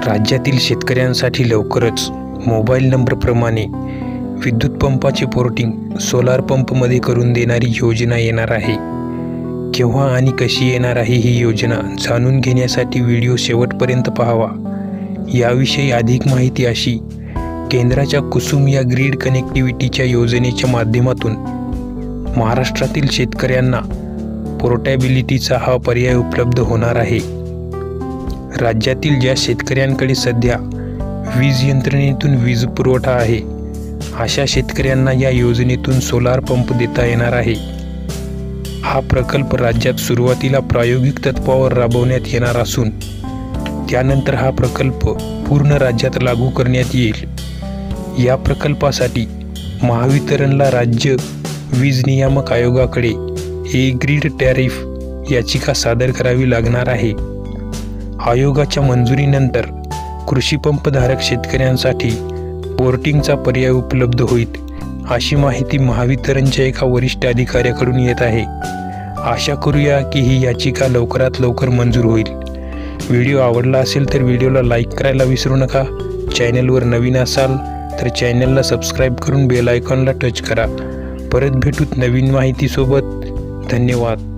राज्यातील शेतकऱ्यांसाठी लवकरच मोबाईल नंबरप्रमाणे विद्युत पंपाचे पोर्टिंग सोलार पंपमध्ये करून देणारी योजना येणार आहे. केव्हा आणि कशी येणार आहे ही योजना जाणून घेण्यासाठी व्हिडिओ शेवटपर्यंत पाहावा. याविषयी अधिक माहिती अशी केंद्राच्या कुसुम या ग्रीड कनेक्टिव्हिटीच्या योजनेच्या माध्यमातून महाराष्ट्रातील शेतकऱ्यांना पोर्टॅबिलिटीचा हा पर्याय उपलब्ध होणार आहे. राज्यातील ज्या शेतकऱ्यांकडे सध्या वीज यंत्रणेतून वीज पुरवठा आहे अशा शेतकऱ्यांना या योजनेतून सोलार पंप देता येणार आहे. हा प्रकल्प राज्यात सुरुवातीला प्रायोगिक तत्वावर राबवण्यात येणार असून त्यानंतर हा प्रकल्प पूर्ण राज्यात लागू करण्यात येईल. या प्रकल्पासाठी महावितरणला राज्य वीज नियामक आयोगाकडे ए ग्रीड टॅरिफ याचिका सादर करावी लागणार आहे. आयोगाच्या मंजुरीनंतर कृषीपंपधारक शेतकऱ्यांसाठी पोर्टिंगचा पर्याय उपलब्ध होईल अशी माहिती महावितरणच्या एका वरिष्ठ अधिकाऱ्याकडून येत आहे. आशा करूया की ही याचिका लवकरात लवकर मंजूर होईल. व्हिडिओ आवडला असेल तर व्हिडिओला लाईक करायला विसरू नका. चॅनेलवर नवीन असाल तर चॅनलला सबस्क्राईब करून बेल आयकॉनला टच करा. परत भेटूत नवीन माहितीसोबत. धन्यवाद.